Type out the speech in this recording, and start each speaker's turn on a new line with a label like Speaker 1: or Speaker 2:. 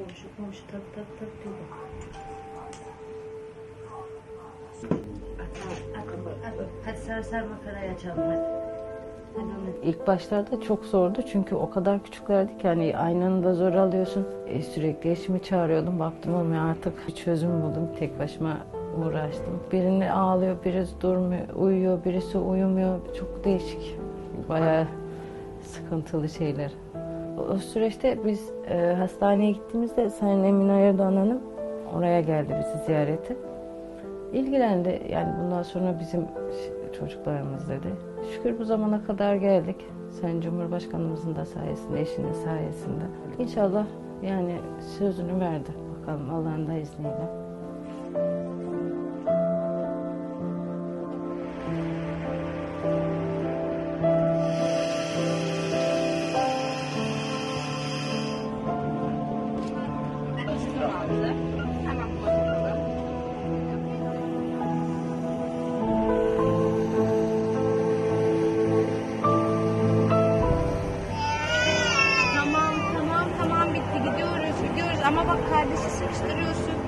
Speaker 1: Komşu komşu tak tak tak dedi. Hadi sar sar makarayı açalım hadi.
Speaker 2: İlk başlarda çok zordu çünkü o kadar küçüklerdi ki hani aynanı da zor alıyorsun. E, sürekli eşimi çağırıyordum. Baktım olmuyor artık bir çözüm buldum. Tek başıma uğraştım. Birini ağlıyor, birisi durmuyor, uyuyor, birisi uyumuyor. Çok değişik. Bayağı sıkıntılı şeyler. O süreçte biz e, hastaneye gittiğimizde Sayın Emine Erdoğan Hanım oraya geldi bizi ziyarete. İlgilendi. Yani bundan sonra bizim çocuklarımız dedi. Şükür bu zamana kadar geldik. Sayın Cumhurbaşkanımızın da sayesinde, eşinin sayesinde. İnşallah yani sözünü verdi. Bakalım Allah'ın da izniyle. Ama bak kardeşi sıkıştırıyorsun.